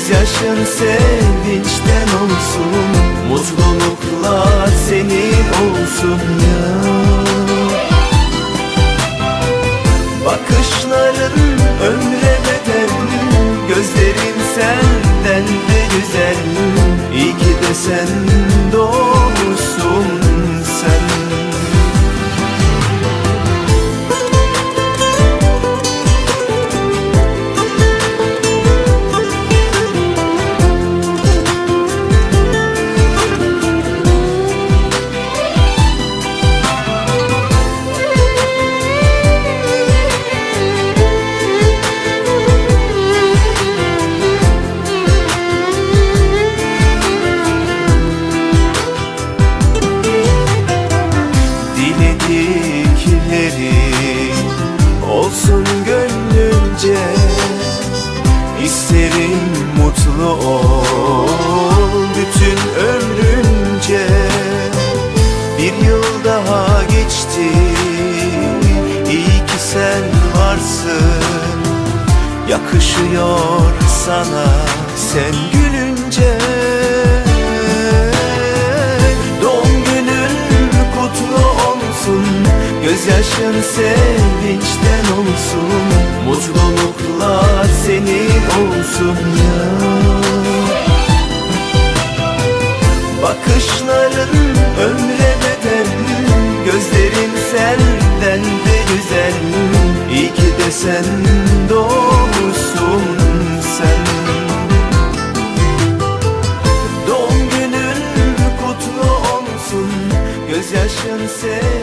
Gözyaşın sevinçten olsun Mutluluklar senin olsun ya. Bakışların ömre bedel Gözlerin senden de güzel. İyi ki de sen doğmuşsun Diledikleri olsun gönlünce İsterim mutlu ol. Bütün ömrünce Bir yıl daha geçti. İyi ki sen varsın. Yakışıyor sana sen gülünce Gözyaşın sevinçten olsun Mutluluklar senin olsun ya. Bakışların ömre bedel Gözlerin senden de güzel. İyi ki de sen doğmuşsun sen. Doğum günün kutlu olsun Gözyaşın sevinçten